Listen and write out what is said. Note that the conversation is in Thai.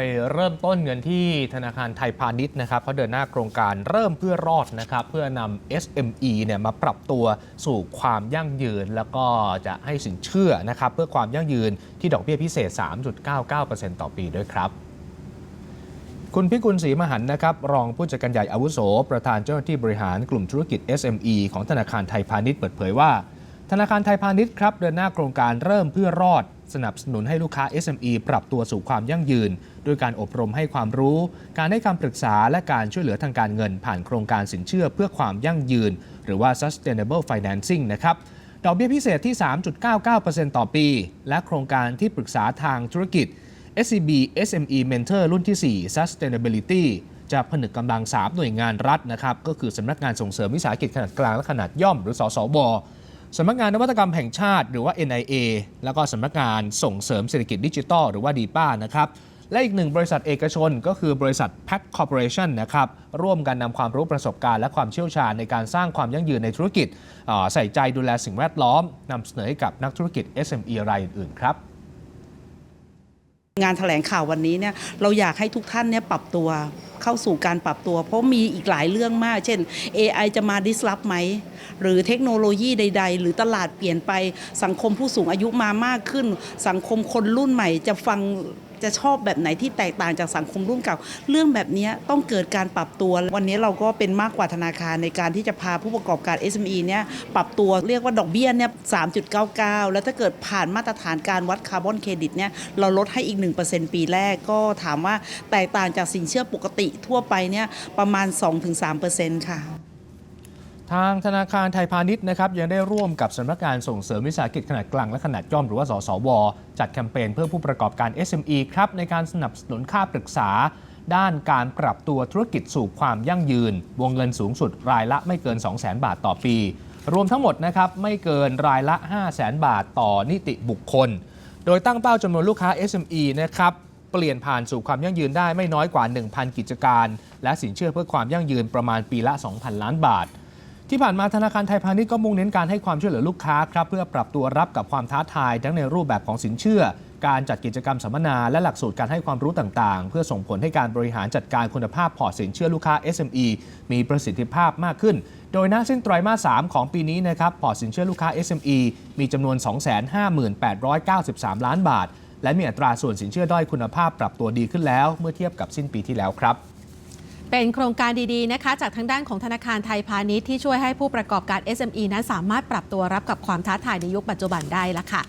ไปเริ่มต้นเงินที่ธนาคารไทยพาณิชย์นะครับเขาเดินหน้าโครงการเริ่มเพื่อรอดนะครับเพื่อนำ SME เนี่ยมาปรับตัวสู่ความยั่งยืน แล้วก็จะให้สินเชื่อนะครับเพื่อความยั่งยืนที่ดอกเบี้ยพิเศษ 3.99%ต่อปีด้วยครับคุณพิกุลศรีมหันนะครับ รองผู้จัดการใหญ่อาวุโส ประธานเจ้าหน้าที่บริหารกลุ่มธุรกิจ SME ของธนาคารไทยพาณิชย์เปิดเผยว่า ธนาคารไทยพาณิชย์ครับเดินหน้าโครงการเริ่มเพื่อรอด สนับสนุนให้ลูกค้า SME ปรับตัวสู่ความยั่งยืน ด้วยการอบรมให้ความรู้ การให้คำปรึกษาและการช่วยเหลือทางการเงิน ผ่านโครงการสินเชื่อเพื่อความยั่งยืน หรือว่า sustainable financing นะครับดอกเบี้ยพิเศษที่ 3.99%ต่อปี และโครงการที่ปรึกษาทางธุรกิจ SCB SME Mentor รุ่นที่ 4 Sustainability จะผนึกกำลัง 3 หน่วยงานรัฐนะครับ ก็คือสำนักงานส่งเสริมวิสาหกิจขนาดกลางและขนาดย่อม หรือสสว สำนักงานนวัตกรรมแห่งชาติหรือว่า NIA แล้วก็สำนักงานส่งเสริมเศรษฐกิจดิจิทัลหรือว่าดีป้านะครับและอีกหนึ่งบริษัทเอกชนก็คือบริษัท Pack Corporation นะครับร่วมกันนำความรู้ประสบการณ์และความเชี่ยวชาญในการสร้างความยั่งยืนในธุรกิจ ใส่ใจดูแลสิ่งแวดล้อมนำเสนอให้กับนักธุรกิจ SME รายอื่นๆครับงานแถลงข่าววันนี้เนี่ยเราอยากให้ทุกท่านเนี่ยปรับตัว เข้าสู่การปรับตัว เพราะมีอีกหลายเรื่องมาก เช่น AI จะมา disrupt ไหม หรือเทคโนโลยีใด ๆ หรือตลาดเปลี่ยนไปสังคมผู้สูงอายุมามากขึ้น สังคมคนรุ่นใหม่จะฟัง จะชอบแบบไหนที่แตกต่างจากสังคมรุ่นเก่า เรื่องแบบนี้ต้องเกิดการปรับตัว วันนี้เราก็เป็นมากกว่าธนาคารในการที่จะพาผู้ประกอบการ SME เนี่ยปรับตัวเรียกว่าดอกเบี้ยเนี่ย3.99 แล้วถ้าเกิดผ่านมาตรฐานการวัดคาร์บอนเครดิตเนี่ยเราลดให้อีก 1%ปีแรกก็ถามว่าแตกต่างจากสินเชื่อปกติทั่วไปเนี่ยประมาณ 2-3%ค่ะ ทางธนาคารไทยพาณิชย์นะครับยังได้ร่วมกับสำนักงานส่งเสริมวิสาหกิจขนาดกลางและขนาดย่อมหรือว่าสสว จัดแคมเปญเพื่อผู้ประกอบการ SME ครับในการสนับสนุนค่าปรึกษา ด้านการปรับตัวธุรกิจสู่ความยั่งยืน วงเงินสูงสุดรายละไม่เกิน 200,000 บาทต่อปี รวมทั้งหมดนะครับไม่เกินรายละ 500,000 บาทต่อนิติบุคคล โดยตั้งเป้าจำนวนลูกค้า SME นะครับเปลี่ยนผ่านสู่ความยั่งยืนได้ไม่น้อยกว่า 1,000 กิจการ และสินเชื่อเพื่อความยั่งยืนประมาณปีละ 2,000 ล้านบาท ที่ผ่านมาธนาคารไทยพาณิชย์ก็มุ่งเน้นการให้ความช่วยเหลือลูกค้าครับเพื่อปรับตัวรับกับความท้าทายทั้งในรูปแบบของสินเชื่อ การจัดกิจกรรมสัมมนา และหลักสูตรการให้ความรู้ต่างๆ เพื่อส่งผลให้การบริหารจัดการคุณภาพพอร์ตสินเชื่อลูกค้า SME มีประสิทธิภาพมากขึ้น โดยหน้าสิ้นไตรมาส 3 ของปีนี้นะครับพอร์ตสินเชื่อลูกค้า SME มีจำนวน 258,893 ล้านบาท และมีอัตราส่วนสินเชื่อด้อยคุณภาพปรับตัวดีขึ้นแล้ว เมื่อเทียบกับสิ้นปีที่แล้วครับ เป็นโครงการดีๆ นะคะ จากทางด้านของธนาคารไทยพาณิชย์ที่ช่วยให้ผู้ประกอบการ SME นั้นสามารถปรับตัวรับกับความท้าทายในยุคปัจจุบันได้ละค่ะ